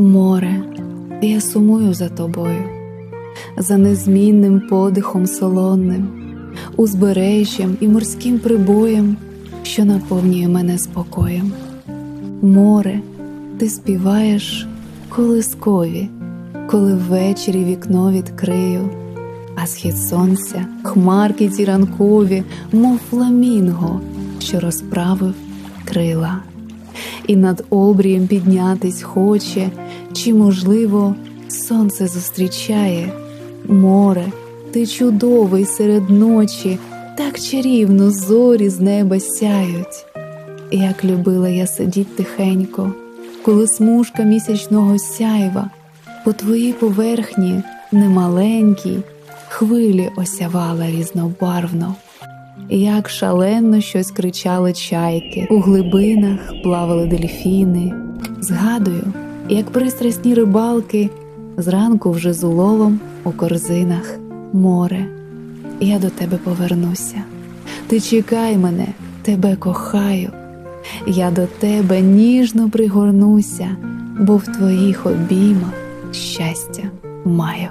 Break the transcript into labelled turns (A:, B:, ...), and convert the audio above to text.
A: Море, я сумую за тобою, за незмінним подихом солонним, узбережжям і морським прибоєм, що наповнює мене спокоєм. Море, ти співаєш колискові, коли ввечері вікно відкрию, а схід сонця, хмарки ті ранкові, мов фламінго, що розправив крила і над обрієм піднятись хоче, чи, можливо, сонце зустрічає, море, ти чудовий серед ночі, так чарівно зорі з неба сяють. Як любила я сидіть тихенько, коли смужка місячного сяйва по твоїй поверхні немаленькій хвилі осявала різнобарвно. Як шалено щось кричали чайки, у глибинах плавали дельфіни. Згадую, як пристрасні рибалки зранку вже з уловом у корзинах море. Я до тебе повернуся. Ти чекай мене, тебе кохаю. Я до тебе ніжно пригорнуся, бо в твоїх обіймах щастя маю.